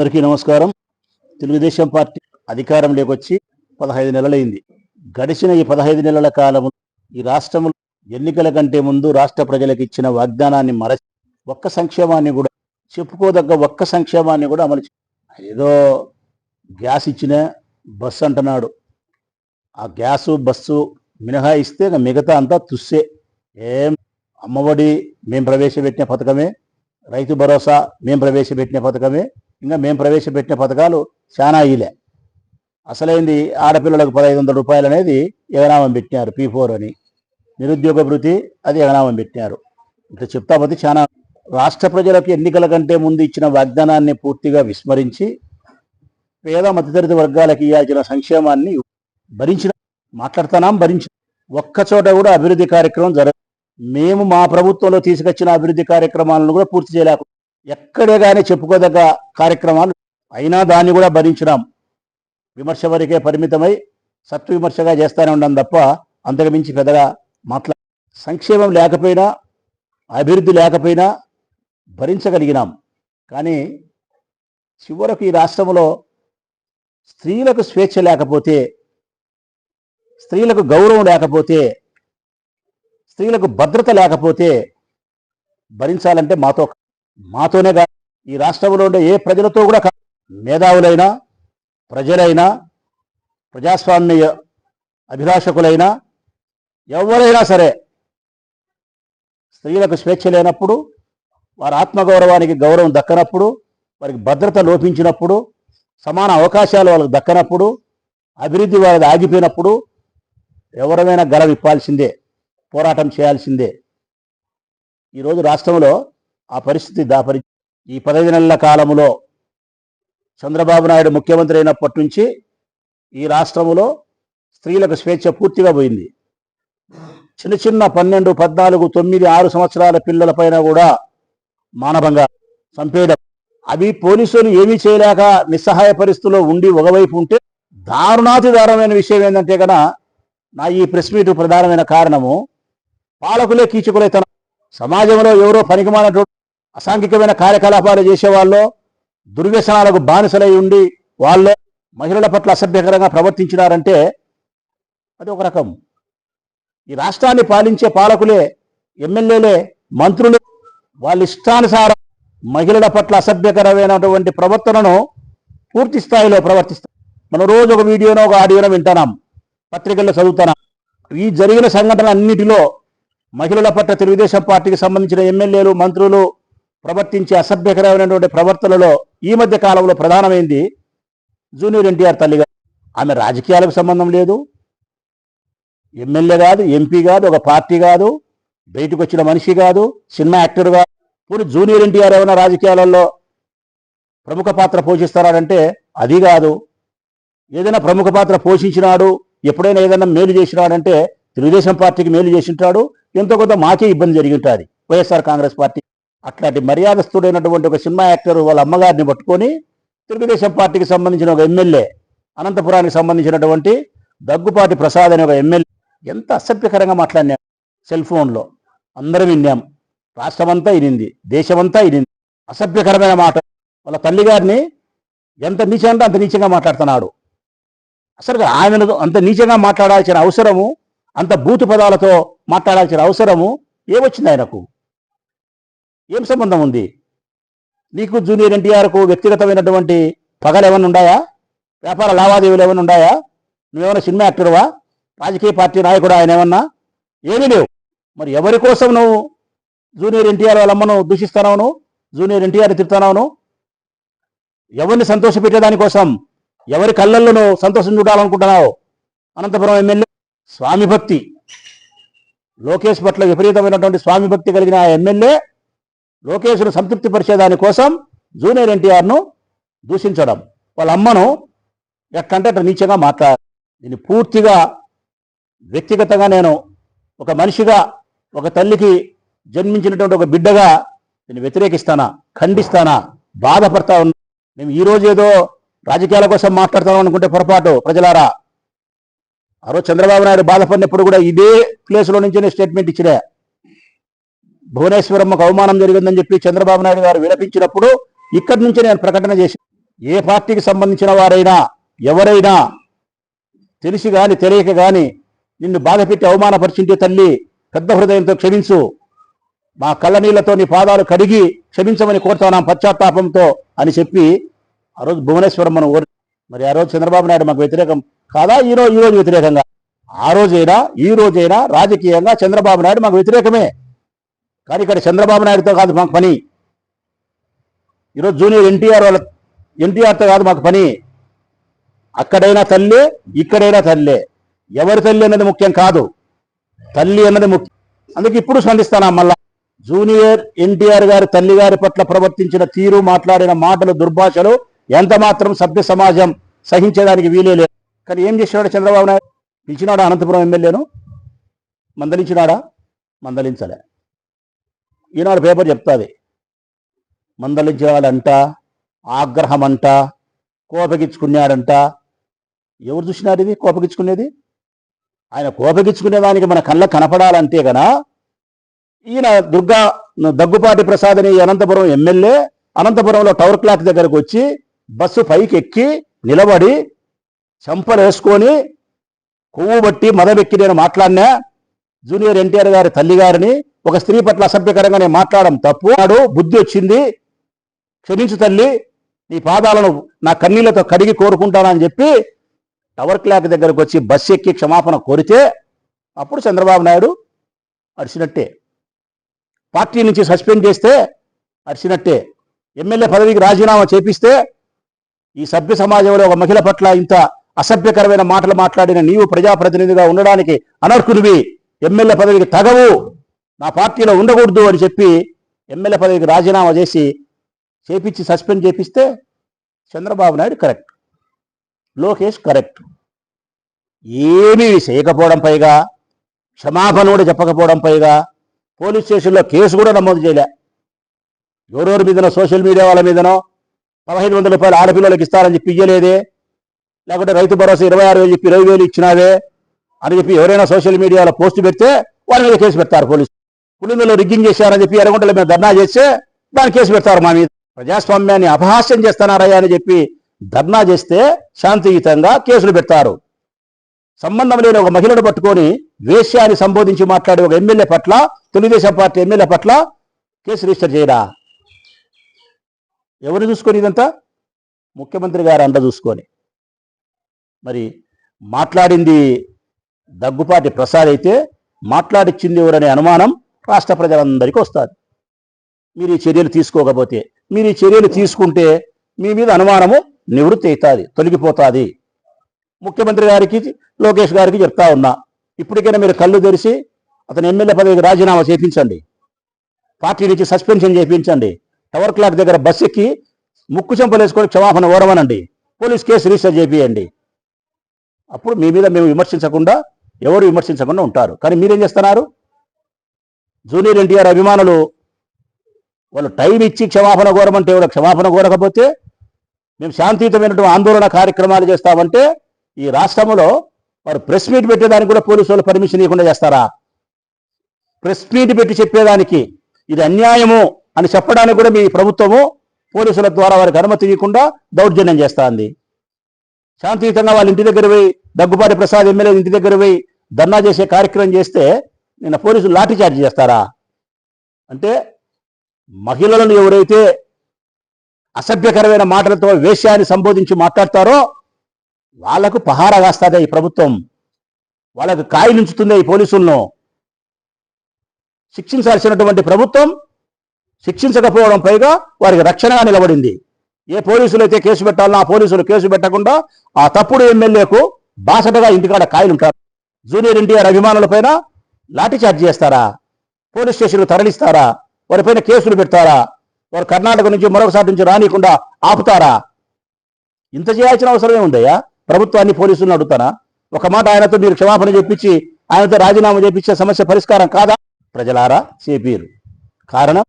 అందరికీ నమస్కారం. తెలుగుదేశం పార్టీ అధికారంలోకి వచ్చి పదహైదు నెలలైంది. గడిచిన ఈ పదహైదు నెలల కాలం ఈ రాష్ట్రంలో ఎన్నికల కంటే ముందు రాష్ట్ర ప్రజలకు ఇచ్చిన వాగ్దానాన్ని మరచి ఒక్క సంక్షేమాన్ని కూడా చెప్పుకోదగ్గ ఒక్క సంక్షేమాన్ని కూడా అమలు ఏదో గ్యాస్ ఇచ్చిన బస్సు అంటున్నాడు. ఆ గ్యాసు బస్సు మినహాయిస్తే మిగతా అంతా తుస్సే. ఏం అమ్మఒడి మేము ప్రవేశపెట్టిన పథకమే రైతు భరోసా మేము ప్రవేశపెట్టిన పథకమే. ఇంకా మేము ప్రవేశపెట్టిన పథకాలు చాలా ఇలే అసలైంది ఆడపిల్లలకు పదహైదు వందల రూపాయలు అనేది ఎగనామం పెట్టినారు పీ ఫోర్ అని. నిరుద్యోగ భృతి అది ఎగనామం పెట్టినారు. ఇట్లా చెప్తా పోతే చాలా రాష్ట్ర ప్రజలకు ఎన్నికల కంటే ముందు ఇచ్చిన వాగ్దానాన్ని పూర్తిగా విస్మరించి పేద మధ్యతరగతి వర్గాలకు ఇవ్వాల్సిన సంక్షేమాన్ని భరించిన మాట్లాడుతున్నాం భరించి ఒక్క చోట కూడా అభివృద్ధి కార్యక్రమం జరగ మేము మా ప్రభుత్వంలో తీసుకొచ్చిన అభివృద్ధి కార్యక్రమాలను కూడా పూర్తి చేయలేక ఎక్కడే కానీ చెప్పుకోదగ్గ కార్యక్రమాలు అయినా దాన్ని కూడా భరించినాం. విమర్శ వరకే పరిమితమై సత్వ విమర్శగా చేస్తానే ఉన్నాం తప్ప అంతకు మించి పెద్దగా మాట్లా సంక్షేమం లేకపోయినా అభివృద్ధి లేకపోయినా భరించగలిగినాం. కానీ చివరకు ఈ రాష్ట్రంలో స్త్రీలకు స్వేచ్ఛ లేకపోతే స్త్రీలకు గౌరవం లేకపోతే స్త్రీలకు భద్రత లేకపోతే భరించాలంటే మాతో మాతోనే కాదు ఈ రాష్ట్రంలో ఉండే ఏ ప్రజలతో కూడా కాదు. మేధావులైనా ప్రజలైనా ప్రజాస్వామ్య అభిలాషకులైనా ఎవరైనా సరే స్త్రీలకు స్వేచ్ఛ లేనప్పుడు వారి ఆత్మగౌరవానికి గౌరవం దక్కనప్పుడు వారికి భద్రత లోపించినప్పుడు సమాన అవకాశాలు వాళ్ళకి దక్కనప్పుడు అభివృద్ధి వాళ్ళది ఆగిపోయినప్పుడు ఎవరమైనా గల ఇప్పాల్సిందే పోరాటం చేయాల్సిందే. ఈరోజు రాష్ట్రంలో ఆ పరిస్థితి దాపరి ఈ పదహైదు నెలల కాలంలో చంద్రబాబు నాయుడు ముఖ్యమంత్రి అయినప్పటి నుంచి ఈ రాష్ట్రంలో స్త్రీలకు స్వేచ్ఛ పూర్తిగా పోయింది. చిన్న చిన్న పన్నెండు పద్నాలుగు తొమ్మిది ఆరు సంవత్సరాల పిల్లల పైన కూడా మానభంగా చంపేయడం అవి పోలీసులు ఏమీ చేయలేక నిస్సహాయ పరిస్థితుల్లో ఉండి ఒకవైపు ఉంటే దారుణాతి దారుణమైన విషయం ఏంటంటే కనుక నా ఈ ప్రెస్ మీట్ ప్రధానమైన కారణము పాలకులే కీచకులే సమాజంలో ఎవరో పనికిమానటువంటి అసాంఘికమైన కార్యకలాపాలు చేసేవాళ్ళు దుర్వ్యసనాలకు బానిసలై ఉండి వాళ్ళు మహిళల పట్ల అసభ్యకరంగా ప్రవర్తించినారంటే అది ఒక రకం. ఈ రాష్ట్రాన్ని పాలించే పాలకులే ఎమ్మెల్యేలే మంత్రులు వాళ్ళ ఇష్టానుసారం మహిళల పట్ల అసభ్యకరమైనటువంటి ప్రవర్తనను పూర్తి స్థాయిలో ప్రవర్తిస్తారు. మనం రోజు ఒక వీడియోనో ఒక ఆడియోనో వింటున్నాం పత్రికల్లో చదువుతున్నాం. ఈ జరిగిన సంఘటన అన్నిటిలో మహిళల పట్ల తెలుగుదేశం పార్టీకి సంబంధించిన ఎమ్మెల్యేలు మంత్రులు ప్రవర్తించే అసభ్యకరమైనటువంటి ప్రవర్తనలో ఈ మధ్య కాలంలో ప్రధానమైంది జూనియర్ ఎన్టీఆర్ తల్లిగా ఆమె రాజకీయాలకు సంబంధం లేదు. ఎమ్మెల్యే కాదు ఎంపీ కాదు ఒక పార్టీ కాదు బయటకు వచ్చిన మనిషి కాదు సినిమా యాక్టర్ కాదు. పోనీ జూనియర్ ఎన్టీఆర్ ఏమైనా రాజకీయాలలో ప్రముఖ పాత్ర పోషిస్తారంటే అది కాదు. ఏదైనా ప్రముఖ పాత్ర పోషించినాడు ఎప్పుడైనా ఏదైనా మేలు చేసినాడంటే తెలుగుదేశం పార్టీకి మేలు చేసింటాడు ఎంతో కొంత మాకే ఇబ్బంది జరిగి ఉంటుంది వైఎస్ఆర్ కాంగ్రెస్ పార్టీ అట్లాంటి మర్యాదస్తుడైనటువంటి ఒక సినిమా యాక్టర్ వాళ్ళ అమ్మగారిని పట్టుకొని తెలుగుదేశం పార్టీకి సంబంధించిన ఒక ఎమ్మెల్యే అనంతపురానికి సంబంధించినటువంటి దగ్గుపాటి ప్రసాద్ అనే ఒక ఎమ్మెల్యే ఎంత అసభ్యకరంగా మాట్లాడినాం సెల్ ఫోన్లో. అందరం విన్నాం. రాష్ట్రమంతా ఇనింది దేశమంతా ఇనింది అసభ్యకరమైన మాట. వాళ్ళ తల్లిగారిని ఎంత నీచంటే అంత నీచంగా మాట్లాడుతున్నాడు. అసలు ఆయనను అంత నీచంగా మాట్లాడాల్సిన అవసరము అంత బూతు పదాలతో మాట్లాడాల్సిన అవసరము ఏమొచ్చింది ఆయనకు? ఏం సంబంధం ఉంది? నీకు జూనియర్ ఎన్టీఆర్కు వ్యక్తిగతమైనటువంటి పగలు ఏమైనా ఉన్నాయా వ్యాపార లావాదేవీలు ఏమైనా ఉన్నాయా నువ్వేమైనా సినిమా యాక్టర్వా? రాజకీయ పార్టీ నాయకుడు ఆయన ఏమన్నా? ఏమీ లేవు. మరి ఎవరి కోసం నువ్వు జూనియర్ ఎన్టీఆర్ వాళ్ళ అమ్మను దూషిస్తున్నావు జూనియర్ ఎన్టీఆర్ తిడుతున్నావు ఎవరిని సంతోషపెట్టేదానికోసం ఎవరి కళ్ళల్లో నువ్వు సంతోషం చూడాలనుకుంటున్నావు? అనంతపురం ఎమ్మెల్యే స్వామి భక్తి. లోకేష్ పట్ల విపరీతమైనటువంటి స్వామి భక్తి కలిగిన ఆ ఎమ్మెల్యే లోకేష్ను సంతృప్తి పరిచేదాని కోసం జూనియర్ ఎన్టీఆర్ను దూషించడం. వాళ్ళ అమ్మను ఎక్కంటే అట్లా నీచంగా మాట్లాడారు దీన్ని పూర్తిగా వ్యక్తిగతంగా నేను ఒక మనిషిగా ఒక తల్లికి జన్మించినటువంటి ఒక బిడ్డగా నేను వ్యతిరేకిస్తానా ఖండిస్తానా బాధపడతా ఉన్నా మేము ఈ రోజు ఏదో రాజకీయాల కోసం మాట్లాడతాం అనుకుంటే పొరపాటు ప్రజలారా. ఆ రోజు చంద్రబాబు నాయుడు బాధపడినప్పుడు కూడా ఇదే ప్లేస్లో నుంచి స్టేట్మెంట్ ఇచ్చినా భువనేశ్వరమ్మకు అవమానం జరిగిందని చెప్పి చంద్రబాబు నాయుడు గారు విలపించినప్పుడు ఇక్కడి నుంచి నేను ప్రకటన చేసి ఏ పార్టీకి సంబంధించిన వారైనా ఎవరైనా తెలిసి గాని తెలియక గాని నిన్ను బాధపెట్టి అవమానపరిచింటే తల్లి పెద్ద హృదయంతో క్షమించు. మా కళ్ళనీళ్ళతో నీ పాదాలు కడిగి క్షమించమని కోరుతున్నాం పశ్చాత్తాపంతో అని చెప్పి ఆ రోజు భువనేశ్వరమ్మను ఓరి మరి ఆ రోజు చంద్రబాబు నాయుడు మాకు వ్యతిరేకం కాదా? ఈ రోజు ఈ రోజు వ్యతిరేకంగా. ఆ రోజైనా ఈ రోజైనా రాజకీయంగా చంద్రబాబు నాయుడు మాకు వ్యతిరేకమే. కానీ ఇక్కడ చంద్రబాబు నాయుడుతో కాదు మాకు పని. ఈరోజు జూనియర్ ఎన్టీఆర్ వాళ్ళ ఎన్టీఆర్తో కాదు మాకు పని. అక్కడైనా తల్లే ఇక్కడైనా తల్లే. ఎవరి తల్లి అన్నది ముఖ్యం కాదు. తల్లి అన్నది ముఖ్యం. అందుకే ఇప్పుడు స్పందిస్తానా మళ్ళా? జూనియర్ ఎన్టీఆర్ గారి తల్లి గారి పట్ల ప్రవర్తించిన తీరు మాట్లాడిన మాటలు దుర్భాషలు ఎంత మాత్రం సభ్య సమాజం సహించడానికి వీలే లేదు. కానీ ఏం చేసినాడు చంద్రబాబు నాయుడు? పిలిచినాడా అనంతపురం ఎమ్మెల్యేను? మందలించినాడా? మందలించలే. ఈనాడు పేపర్ చెప్తాది. ఆగ్రహం అంట కోపగించుకున్నాడంట. ఎవరు చూసినారు ఇది? కోపగించుకునేది? ఆయన కోపగించుకునే దానికి మన కళ్ళ కనపడాలంటే గన ఈయన దుర్గా దగ్గుపాటి ప్రసాద్ అని అనంతపురం ఎమ్మెల్యే అనంతపురంలో టవర్ క్లాక్ దగ్గరకు వచ్చి బస్సు పైకి ఎక్కి నిలబడి చెంపలేసుకొని కొవ్వు బట్టి మదవెక్కి నేను మాట్లాడినా జూనియర్ ఎన్టీఆర్ గారి తల్లి గారిని ఒక స్త్రీ పట్ల అసభ్యకరంగా నేను మాట్లాడడం తప్పు. నాడు బుద్ధి వచ్చింది. క్షమించు తల్లి నీ పాదాలను నా కన్నీళ్ళతో కడిగి కోరుకుంటానని చెప్పి టవర్ క్లాక్ దగ్గరకు వచ్చి బస్సు ఎక్కి క్షమాపణ కోరితే అప్పుడు చంద్రబాబు నాయుడు అరిచినట్టే పార్టీ నుంచి సస్పెండ్ చేస్తే అరిచినట్టే ఎమ్మెల్యే పదవికి రాజీనామా చేపిస్తే ఈ సభ్య సమాజంలో ఒక మహిళ పట్ల ఇంత అసభ్యకరమైన మాటలు మాట్లాడిన నీవు ప్రజాప్రతినిధిగా ఉండడానికి అనర్హుడివి. ఎమ్మెల్యే పదవికి తగవు. నా పార్టీలో ఉండకూడదు అని చెప్పి ఎమ్మెల్యే పదవికి రాజీనామా చేసి చేపించి సస్పెండ్ చేపిస్తే చంద్రబాబు నాయుడు కరెక్ట్. లోకేష్ కరెక్ట్. ఏమీ చేయకపోవడం పైగా క్షమాపణ కూడా చెప్పకపోవడం పైగా పోలీస్ స్టేషన్లో కేసు కూడా నమోదు చేయలే. ఎవరెవరి మీదనో సోషల్ మీడియా వాళ్ళ మీదనో పదహైదు వందల రూపాయలు ఆడపిల్లలకు ఇస్తారని చెప్పి ఇయ్యలేదే. లేకుంటే రైతు భరోసా ఇరవై ఆరు వేలు చెప్పి ఇరవై వేలు ఇచ్చినావే అని చెప్పి ఎవరైనా సోషల్ మీడియాలో పోస్ట్ పెడితే వాళ్ళ మీద కేసు పెడతారు పోలీసు పులిందులో రిగ్గింగ్ చేశారని చెప్పి ఎర్రగుంటల మీద ధర్నా చేస్తే దాని కేసు పెడతారు మా మీద. ప్రజాస్వామ్యాన్ని అపహాస్యం చేస్తున్నారయ్యా అని చెప్పి ధర్నా చేస్తే శాంతియుతంగా కేసులు పెడతారు. సంబంధం లేని ఒక మహిళను పట్టుకొని వేశ్యాన్ని సంబోధించి మాట్లాడే ఒక ఎమ్మెల్యే పట్ల తెలుగుదేశం పార్టీ ఎమ్మెల్యే పట్ల కేసు రిజిస్టర్ చేయరా ఎవరు చూసుకొని ఇదంతా? ముఖ్యమంత్రి గారు అండ చూసుకొని. మరి మాట్లాడింది దగ్గుపాటి ప్రసాద్ అయితే మాట్లాడిచ్చింది ఎవరనే అనుమానం రాష్ట్ర ప్రజలందరికీ వస్తుంది. మీరు ఈ చర్యలు తీసుకోకపోతే మీరు ఈ చర్యలు తీసుకుంటే మీ మీద అనుమానము నివృత్తి అవుతుంది తొలగిపోతుంది. ముఖ్యమంత్రి గారికి లోకేష్ గారికి చెప్తా ఉన్నా ఇప్పటికైనా మీరు కళ్ళు తెరిచి అతని ఎమ్మెల్యే పదవికి రాజీనామా చేయించండి పార్టీ నుంచి సస్పెన్షన్ చేయించండి టవర్ క్లాక్ దగ్గర బస్సు ఎక్కి ముక్కు చెంపలు వేసుకొని క్షమాపణ ఓడమనండి పోలీస్ కేసు రిజిస్టర్ చేపియండి. అప్పుడు మీ మీద మేము విమర్శించకుండా ఎవరు విమర్శించకుండా ఉంటారు. కానీ మీరేం చేస్తున్నారు? జూనియర్ ఎన్టీఆర్ అభిమానులు వాళ్ళు టైం ఇచ్చి క్షమాపణ కోరమంటే ఎవరు క్షమాపణ కోరకపోతే మేము శాంతియుతమైనటువంటి ఆందోళన కార్యక్రమాలు చేస్తామంటే ఈ రాష్ట్రంలో వారు ప్రెస్ మీట్ పెట్టేదానికి కూడా పోలీసు వాళ్ళు పర్మిషన్ ఇవ్వకుండా చేస్తారా? ప్రెస్ మీట్ పెట్టి చెప్పేదానికి ఇది అన్యాయము అని చెప్పడానికి కూడా మీ ప్రభుత్వము పోలీసుల ద్వారా వారికి అనుమతి ఇవ్వకుండా దౌర్జన్యం చేస్తుంది. శాంతియుతంగా వాళ్ళ ఇంటి దగ్గర పోయి దగ్గుపాటి ప్రసాద్ ఎమ్మెల్యే ఇంటి దగ్గర పోయి ధర్నా చేసే కార్యక్రమం చేస్తే నిన్న పోలీసులు లాఠీ చార్జ్ చేస్తారా? అంటే మహిళలను ఎవరైతే అసభ్యకరమైన మాటలతో వేశ్యాన్ని సంబోధించి మాట్లాడతారో వాళ్ళకు పహారా వేస్తుంది ఈ ప్రభుత్వం. వాళ్ళకు కాయలించుతుందే ఈ పోలీసులను. శిక్షించాల్సినటువంటి ప్రభుత్వం శిక్షించకపోవడం పైగా వారికి రక్షణగా నిలబడింది. ఏ పోలీసులు అయితే కేసు పెట్టాలో ఆ పోలీసులు కేసు పెట్టకుండా ఆ తప్పుడు ఎమ్మెల్యేకు బాసటగా ఇంటికాడ కాయలుంటారు. జూనియర్ ఎన్టీఆర్ అభిమానుల పైన చేస్తారా? పోలీస్ స్టేషన్లు తరలిస్తారా? వారిపైన కేసులు పెడతారా? వారు కర్ణాటక నుంచి మరొకసారి నుంచి రానియకుండా ఆపుతారా? ఇంత చేయాల్సిన అవసరమే ఉందయ్యా? ప్రభుత్వాన్ని పోలీసులను అడుగుతానా? ఒక మాట ఆయనతో మీరు క్షమాపణ చెప్పించి ఆయనతో రాజీనామా చేపించే సమస్య పరిష్కారం కాదా? ప్రజలారా చేపీరు కారణం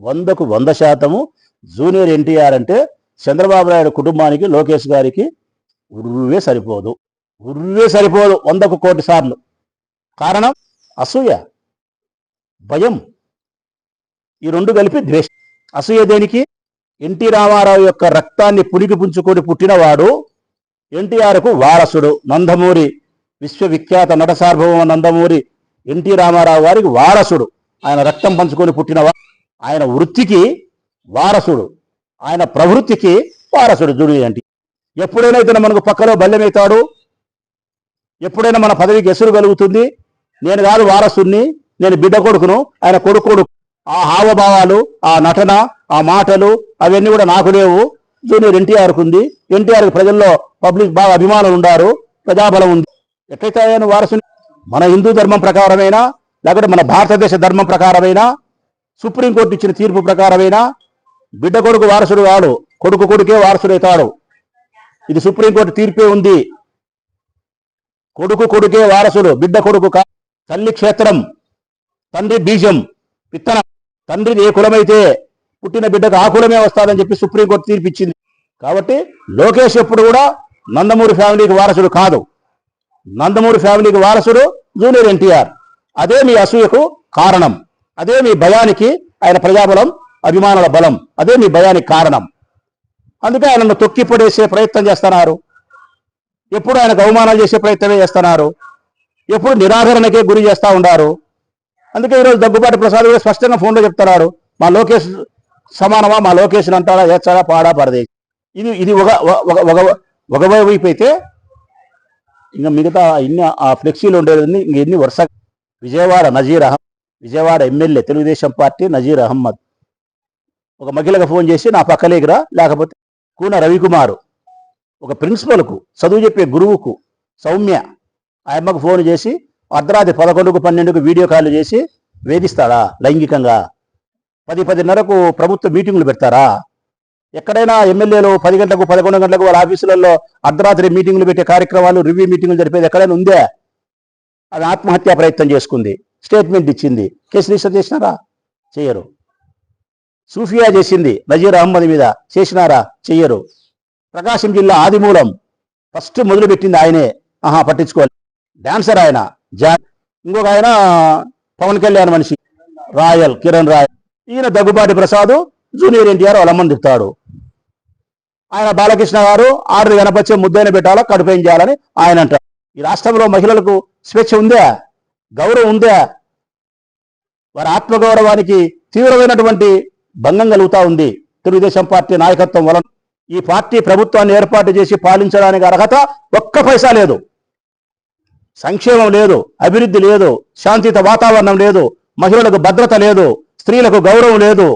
వందకు వంద శాతము జూనియర్ ఎన్టీఆర్ అంటే చంద్రబాబు నాయుడు కుటుంబానికి లోకేష్ గారికి ఉర్రువే సరిపోదు. ఉర్రువే సరిపోదు వందకు కోటి సార్లు. కారణం అసూయ భయం. ఈ రెండు కలిపి ద్వేషం. అసూయ దేనికి? ఎన్టీ రామారావు యొక్క రక్తాన్ని పులికి పుంచుకొని పుట్టినవాడు ఎన్టీఆర్కు వారసుడు నందమూరి విశ్వవిఖ్యాత నట సార్వభౌమ నందమూరి ఎన్టీ రామారావు గారికి వారసుడు. ఆయన రక్తం పంచుకొని పుట్టినవా ఆయన వృత్తికి వారసుడు. ఆయన ప్రవృత్తికి వారసుడు జుడి అంటే. ఎప్పుడైనా ఇతను మనకు పక్కలో బల్లెమవుతాడు ఎప్పుడైనా మన పదవికి ఎసురు కలుగుతుంది. నేను కాదు వారసుని నేను బిడ్డ కొడుకును ఆయన కొడుకు కొడుకు. ఆ హావభావాలు ఆ నటన ఆ మాటలు అవన్నీ కూడా నాకు లేవు. జూనియర్ ఎన్టీఆర్కు ఉంది ఎన్టీఆర్కి ప్రజల్లో పబ్లిక్ బాగా అభిమానులు ఉండారు ప్రజాబలం ఉంది. ఎట్లయితే ఆయన వారసుని మన హిందూ ధర్మం ప్రకారమైనా లేకపోతే మన భారతదేశ ధర్మం ప్రకారమైనా సుప్రీంకోర్టు ఇచ్చిన తీర్పు ప్రకారమైనా బిడ్డ కొడుకు వారసుడు కాడు కొడుకు కొడుకే వారసుడైతాడు. ఇది సుప్రీంకోర్టు తీర్పే ఉంది. కొడుకు కొడుకే వారసుడు బిడ్డ కొడుకు కా తల్లి క్షేత్రం తండ్రి బీజం విత్తనం తండ్రిది ఏ కులమైతే పుట్టిన బిడ్డకు ఆ కులమే వస్తాదని చెప్పి సుప్రీంకోర్టు తీర్పిచ్చింది. కాబట్టి లోకేష్ ఎప్పుడు కూడా నందమూరి ఫ్యామిలీకి వారసుడు కాదు. నందమూరి ఫ్యామిలీకి వారసుడు జూనియర్ ఎన్టీఆర్. అదే మీ అసూయకు కారణం. అదే మీ భయానికి ఆయన ప్రజాబలం అభిమానుల బలం. అదే మీ భయానికి కారణం. అందుకే ఆయనను తొక్కి పడేసే ప్రయత్నం చేస్తున్నారు. ఎప్పుడు ఆయనకు అవమానాలు చేసే ప్రయత్నమే చేస్తున్నారు. ఎప్పుడు నిరాదరణకే గురి చేస్తా ఉన్నారు. అందుకే ఈరోజు దగ్గుబాటి ప్రసాద్ కూడా స్పష్టంగా ఫోన్లో చెప్తున్నాడు మా లోకేష్ సమానమా? మా లోకేష్ అంటాడా ఏచాడా పాడా? పరదేశ్ ఇది ఇది ఒక ఒక ఒక వైపు అయితే ఇంకా మిగతా ఇన్ని ఆ ఫ్లెక్సీలు ఉండేది ఇంక ఎన్ని వరుస విజయవాడ నజీర్ అహ్మద్ విజయవాడ ఎమ్మెల్యే తెలుగుదేశం పార్టీ నజీర్ అహ్మద్. ఒక మహిళకు ఫోన్ చేసి నా పక్కలేకిరా లేకపోతే కూన రవికుమారు. ఒక ప్రిన్సిపల్కు చదువు చెప్పే గురువుకు సౌమ్య ఆ అమ్మకు ఫోన్ చేసి అర్ధరాత్రి పదకొండుకు పన్నెండుకు వీడియో కాల్ చేసి వేధిస్తాడా లైంగికంగా? పది పదిన్నరకు ప్రభుత్వ మీటింగులు పెడతారా? ఎక్కడైనా ఎమ్మెల్యేలు పది గంటలకు పదకొండు గంటలకు వాళ్ళ ఆఫీసులలో అర్ధరాత్రి మీటింగులు పెట్టే కార్యక్రమాలు రివ్యూ మీటింగులు జరిపేది ఎక్కడైనా ఉందే? అది ఆత్మహత్యా ప్రయత్నం చేసుకుంది. స్టేట్మెంట్ ఇచ్చింది. కేసు రిజిస్టర్ చేసినారా? చేయరు. సూఫియా చేసింది నజీర్ అహ్మద్ మీద చేసినారా? చెయ్యరు. ప్రకాశం జిల్లా ఆదిమూలం ఫస్ట్ మొదలుపెట్టింది ఆయనే. ఆహా పట్టించుకోవాలి డాన్సర్ ఆయన జా ఇంకొక ఆయన పవన్ కళ్యాణ్ మనిషి రాయల్ కిరణ్ రాయల్. ఈయన దగ్గుబాటి ప్రసాద్ జూనియర్ ఎన్టీఆర్ వాళ్ళ అమ్మని తిప్పుతాడు ఆయన బాలకృష్ణ గారు ఆర్డర్ కనపచ్చే ముద్దైన పెట్టాలో కడుపేం చేయాలని ఆయన అంటారు. ఈ రాష్ట్రంలో మహిళలకు స్వేచ్ఛ ఉందా? గౌరవం ఉందా? వారి ఆత్మగౌరవానికి తీవ్రమైనటువంటి భంగం కలుగుతా ఉంది. తెలుగుదేశం పార్టీ నాయకత్వం వలన ఈ పార్టీ ప్రభుత్వాన్ని ఏర్పాటు చేసి పాలించడానికి అర్హత ఒక్క పైసా లేదు. సంక్షేమం లేదు అభివృద్ధి లేదు శాంతిత వాతావరణం లేదు మహిళలకు భద్రత లేదు స్త్రీలకు గౌరవం లేదు.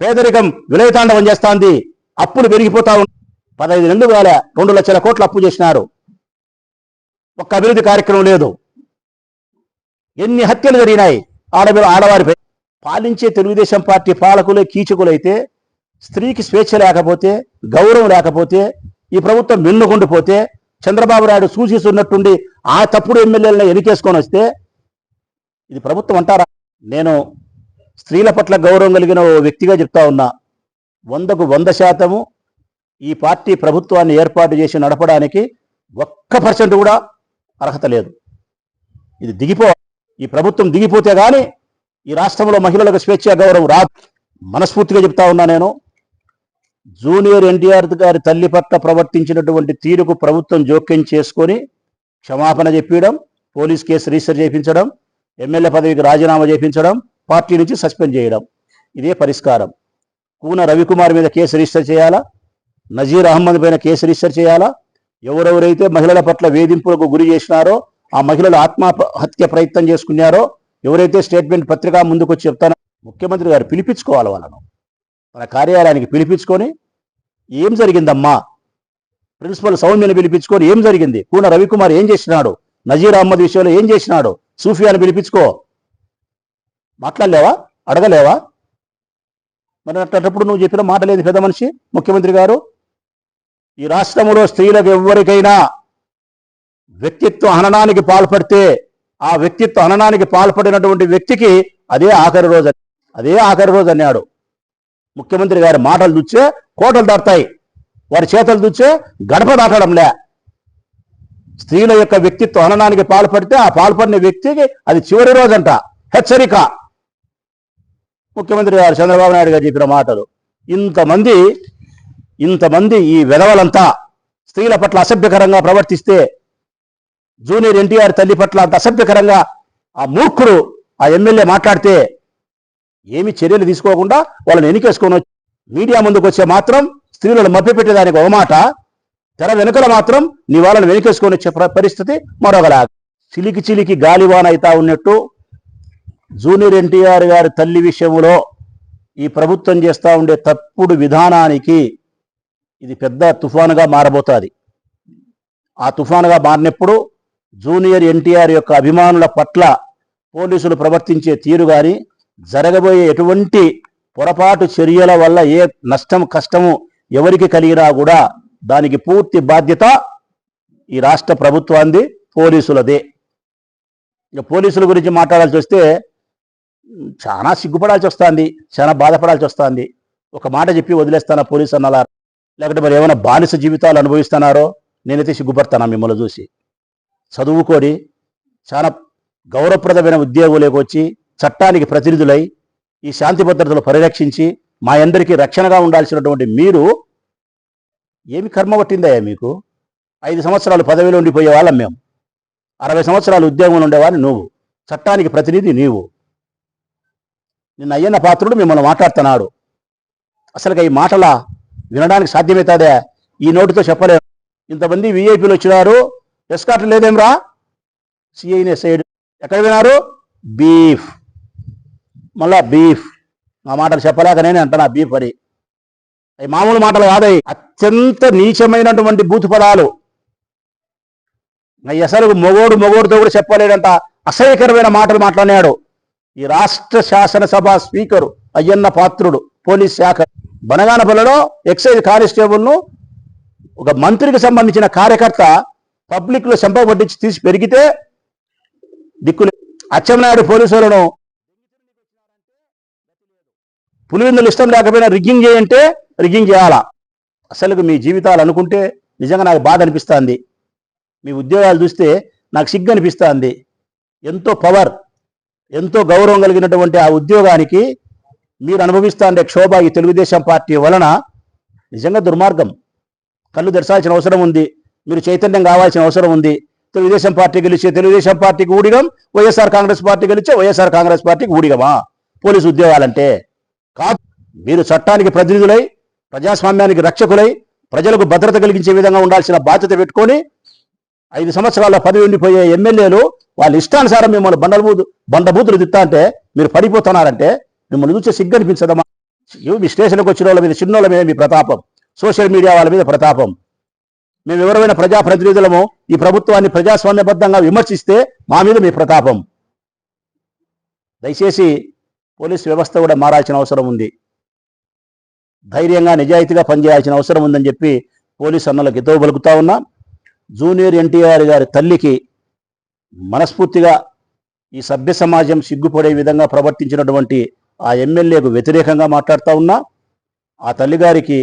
పేదరికం విలయతాండవం చేస్తాంది. అప్పులు పెరిగిపోతా ఉంది పదహైదు రెండు వేల రెండు లక్షల కోట్లు అప్పు చేసినారు. ఒక్క అభివృద్ధి కార్యక్రమం లేదు. ఎన్ని హత్యలు జరిగినాయి? ఆడపిల్ల ఆడవారిపై పాలించే తెలుగుదేశం పార్టీ పాలకులే కీచకులైతే స్త్రీకి స్వేచ్ఛ లేకపోతే గౌరవం లేకపోతే ఈ ప్రభుత్వం మిన్నుకుండిపోతే చంద్రబాబు నాయుడు సూచిస్తున్నట్టుండి ఆ తప్పుడు ఎమ్మెల్యేలను ఎన్నికేసుకొని వస్తే ఇది ప్రభుత్వం అంటారా? నేను స్త్రీల పట్ల గౌరవం కలిగిన ఓ వ్యక్తిగా చెప్తా ఉన్నా. వందకు వంద శాతము ఈ పార్టీ ప్రభుత్వాన్ని ఏర్పాటు చేసి నడపడానికి ఒక్క పర్సెంట్ కూడా అర్హత లేదు. ఇది దిగిపో ఈ ప్రభుత్వం దిగిపోతే కానీ ఈ రాష్ట్రంలో మహిళలకు స్వేచ్ఛ గౌరవం రా మనస్ఫూర్తిగా చెప్తా ఉన్నా నేను. జూనియర్ ఎన్టీఆర్ గారి తల్లి పట్ల ప్రవర్తించినటువంటి తీరుకు ప్రభుత్వం జోక్యం చేసుకొని క్షమాపణ చెప్పియడం పోలీస్ కేసు రిజిస్టర్ చేయించడం ఎమ్మెల్యే పదవికి రాజీనామా చేయించడం పార్టీ నుంచి సస్పెండ్ చేయడం. ఇదే పరిష్కారం. కూన రవికుమార్ మీద కేసు రిజిస్టర్ చేయాలా? నజీర్ అహ్మద్ పైన కేసు రిజిస్టర్ చేయాలా? ఎవరెవరైతే మహిళల పట్ల వేధింపులకు గురి చేసినారో ఆ మహిళలు ఆత్మహత్య ప్రయత్నం చేసుకున్నారో ఎవరైతే స్టేట్మెంట్ పత్రిక ముందుకు వచ్చి చెప్తానో ముఖ్యమంత్రి గారు పిలిపించుకోవాలి వాళ్ళను. మన కార్యాలయానికి పిలిపించుకొని ఏం జరిగిందమ్మా? ప్రిన్సిపల్ సౌమ్యను పిలిపించుకొని ఏం జరిగింది? కూన రవికుమార్ ఏం చేసినాడు? నజీర్ అహ్మద్ విషయంలో ఏం చేసినాడు? సూఫియాను పిలిపించుకో. మాట్లాడలేవా? అడగలేవా? మరి అట్టప్పుడు నువ్వు చెప్పిన మాట లేదు పెద్ద మనిషి ముఖ్యమంత్రి గారు. ఈ రాష్ట్రంలో స్త్రీలకు ఎవరికైనా వ్యక్తిత్వ హననానికి పాల్పడితే ఆ వ్యక్తిత్వ హననానికి పాల్పడినటువంటి వ్యక్తికి అదే ఆఖరి రోజు అదే ఆఖరి రోజు అన్నాడు. ముఖ్యమంత్రి గారి మాటలు చూచే కోటలు దాటుతాయి. వారి చేతలు చూచే గడప దాటడంలే స్త్రీల యొక్క వ్యక్తిత్వ హననానికి పాల్పడితే ఆ పాల్పడిన వ్యక్తికి అది చివరి రోజంట. హెచ్చరిక. ముఖ్యమంత్రి గారు చంద్రబాబు నాయుడు గారు చెప్పిన మాటలు. ఇంతమంది ఇంతమంది ఈ వెధవలంతా స్త్రీల పట్ల అసభ్యకరంగా ప్రవర్తిస్తే జూనియర్ ఎన్టీఆర్ తల్లి పట్ల అంత అసభ్యకరంగా ఆ మూర్ఖుడు ఆ ఎమ్మెల్యే మాట్లాడితే ఏమి చర్యలు తీసుకోకుండా వాళ్ళని ఎన్నికేసుకొని వచ్చి మీడియా ముందుకు వచ్చే మాత్రం స్త్రీలను మభ్యపెట్టేదానికి ఒక మాట తెర వెనుకల మాత్రం నీ వాళ్ళని వెనుకేసుకొని వచ్చే ప్ర- పరిస్థితి మరొకలా. చిలికి చిలికి గాలివాన అవుతా ఉన్నట్టు జూనియర్ ఎన్టీఆర్ గారి తల్లి విషయంలో ఈ ప్రభుత్వం చేస్తూ ఉండే తప్పుడు విధానానికి ఇది పెద్ద తుఫానుగా మారబోతుంది. ఆ తుఫానుగా మారినప్పుడు జూనియర్ ఎన్టీఆర్ యొక్క అభిమానుల పట్ల పోలీసులు ప్రవర్తించే తీరు కానీ జరగబోయే ఎటువంటి పొరపాటు చర్యల వల్ల ఏ నష్టం కష్టము ఎవరికి కలిగినా కూడా దానికి పూర్తి బాధ్యత ఈ రాష్ట్ర ప్రభుత్వాన్ని పోలీసులదే. ఇక పోలీసుల గురించి మాట్లాడాల్సి వస్తే చాలా సిగ్గుపడాల్సి వస్తుంది చాలా బాధపడాల్సి వస్తుంది. ఒక మాట చెప్పి వదిలేస్తానా పోలీసు అన్నలా లేకపోతే మరి ఏమైనా బానిస జీవితాలు అనుభవిస్తున్నారో నేనైతే సిగ్గుపడతానా మిమ్మల్ని చూసి? చదువుకొని చాలా గౌరవప్రదమైన ఉద్యోగులకు వచ్చి చట్టానికి ప్రతినిధులై ఈ శాంతి భద్రతలు పరిరక్షించి మా అందరికీ రక్షణగా ఉండాల్సినటువంటి మీరు ఏమి కర్మ పట్టిందయ్యా మీకు? ఐదు సంవత్సరాలు పదవిలో ఉండిపోయే వాళ్ళం మేము. అరవై సంవత్సరాలు ఉద్యోగంలో ఉండేవాడిని నువ్వు. చట్టానికి ప్రతినిధి నీవు. నిన్న అయ్యన్న పాత్రుడు మిమ్మల్ని మాట్లాడుతున్నాడు. అసలుగా ఈ మాటల వినడానికి సాధ్యమవుతాదే ఈ నోటితో చెప్పలేము. ఇంతమంది విఐపీలు వచ్చినారు. ఎస్కాట్ లేదేమ్రా? సిఐని సైడ్ ఎక్కడ వినారు బీఫ్ మళ్ళా బీఫ్ మా మాటలు చెప్పలేక నేనే అంటున్నా బీఫ్ అని. అవి మామూలు మాటలు కాదవి అత్యంత నీచమైనటువంటి బూతు పదాలు. నా అసలు మొగోడు మొగోడుతో కూడా చెప్పలేడంట అసహ్యకరమైన మాటలు మాట్లాడాడు ఈ రాష్ట్ర శాసనసభ స్పీకరు అయ్యన్న పాత్రుడు పోలీస్ శాఖ. బనగానపల్లిలో ఎక్సైజ్ కానిస్టేబుల్ను ఒక మంత్రికి సంబంధించిన కార్యకర్త పబ్లిక్లో చెంప పట్టించి తీసి పెరిగితే దిక్కులు. అచ్చెన్నాయుడు పోలీసులను పులివిందులు ఇష్టం లేకపోయినా రిగ్గింగ్ చేయంటే రిగ్గింగ్ చేయాలా? అసలు మీ జీవితాలు అనుకుంటే నిజంగా నాకు బాధ అనిపిస్తుంది. మీ ఉద్యోగాలు చూస్తే నాకు సిగ్గు అనిపిస్తుంది. ఎంతో పవర్ ఎంతో గౌరవం కలిగినటువంటి ఆ ఉద్యోగానికి మీరు అనుభవిస్తుండే క్షోభ ఈ తెలుగుదేశం పార్టీ వలన నిజంగా దుర్మార్గం. కళ్ళు తెరచాల్సిన అవసరం ఉంది. మీరు చైతన్యం కావాల్సిన అవసరం ఉంది. తెలుగుదేశం పార్టీ గెలిచే తెలుగుదేశం పార్టీకి ఊడిగం వైఎస్ఆర్ కాంగ్రెస్ పార్టీ గెలిచే వైఎస్ఆర్ కాంగ్రెస్ పార్టీకి ఊడిగమా? పోలీసు ఉద్యోగాలంటే కాదు. మీరు చట్టానికి ప్రతినిధులై ప్రజాస్వామ్యానికి రక్షకులై ప్రజలకు భద్రత కలిగించే విధంగా ఉండాల్సిన బాధ్యత పెట్టుకొని ఐదు సంవత్సరాల పదవి ఉండిపోయే ఎమ్మెల్యేలు వాళ్ళ ఇష్టానుసారం మిమ్మల్ని బండలబూతు బండబూతులు తిత్తా అంటే మీరు పడిపోతున్నారంటే మిమ్మల్ని చూస్తే సిగ్గనిపించదమ్మా. మీ స్టేషన్కి వచ్చిన వాళ్ళ మీద చిన్నోళ్ళ మీద మీ ప్రతాపం. సోషల్ మీడియా వాళ్ళ మీద ప్రతాపం. మేము ఎవరైనా ప్రజాప్రతినిధులము ఈ ప్రభుత్వాన్ని ప్రజాస్వామ్యబద్ధంగా విమర్శిస్తే మా మీద మీ ప్రతాపం. దయచేసి పోలీస్ వ్యవస్థ కూడా మారాల్సిన అవసరం ఉంది. ధైర్యంగా నిజాయితీగా పనిచేయాల్సిన అవసరం ఉందని చెప్పి పోలీస్ అన్నలకు హితవు పలుకుతా ఉన్నా జూనియర్ ఎన్టీఆర్ గారి తల్లికి మనస్ఫూర్తిగా ఈ సభ్య సమాజం సిగ్గుపడే విధంగా ప్రవర్తించినటువంటి ఆ ఎమ్మెల్యేకు వ్యతిరేకంగా మాట్లాడుతూ ఉన్నా ఆ తల్లిగారికి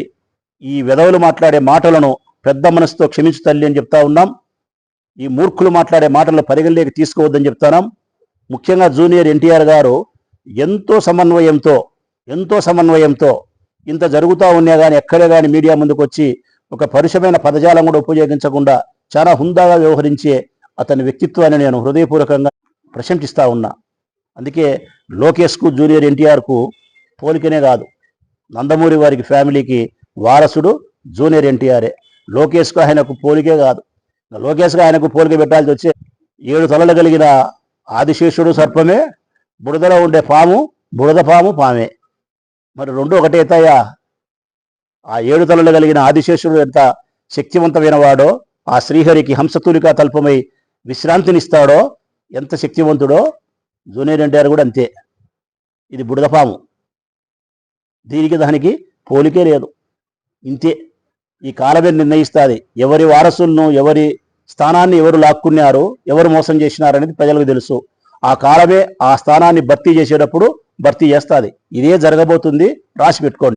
ఈ విధవులు మాట్లాడే మాటలను పెద్ద మనసుతో క్షమించు తల్లి అని చెప్తా ఉన్నాం. ఈ మూర్ఖులు మాట్లాడే మాటలు పరిగణలోకి తీసుకోవద్దని చెప్తున్నాం ముఖ్యంగా జూనియర్ ఎన్టీఆర్ గారు ఎంతో సమన్వయంతో ఎంతో సమన్వయంతో ఇంత జరుగుతూ ఉన్నా కానీ ఎక్కడే కానీ మీడియా ముందుకు వచ్చి ఒక పరుషమైన పదజాలం కూడా ఉపయోగించకుండా చాలా హుందాగా వ్యవహరించే అతని వ్యక్తిత్వాన్ని నేను హృదయపూర్వకంగా ప్రశంసిస్తూ ఉన్నా. అందుకే లోకేష్కు జూనియర్ ఎన్టీఆర్కు పోలికనే కాదు. నందమూరి వారికి ఫ్యామిలీకి వారసుడు జూనియర్ ఎన్టీఆరే. లోకేష్కు ఆయనకు పోలికే కాదు. లోకేష్గా ఆయనకు పోలిక పెట్టాల్సి వచ్చే ఏడు తలలు కలిగిన ఆదిశేషుడు సర్పమే బురదలో ఉండే పాము బురద పాము పామే. మరి రెండు ఒకటే అవుతాయా ఆ ఏడు తలలు కలిగిన ఆదిశేషుడు ఎంత శక్తివంతమైన వాడో ఆ శ్రీహరికి హంసతూలికా తల్పమై విశ్రాంతినిస్తాడో ఎంత శక్తివంతుడో జూనియర్ ఎన్టీఆర్ కూడా అంతే. ఇది బుడదపాము దీనికి దానికి పోలికే లేదు. ఇంతే. ఈ కాలమే నిర్ణయిస్తుంది. ఎవరి వారసులను ఎవరి స్థానాన్ని ఎవరు లాక్కున్నారు ఎవరు మోసం చేసినారనేది ప్రజలకు తెలుసు. ఆ కాలమే ఆ స్థానాన్ని భర్తీ చేసేటప్పుడు భర్తీ చేస్తుంది. ఇదే జరగబోతుంది. రాసి పెట్టుకోండి.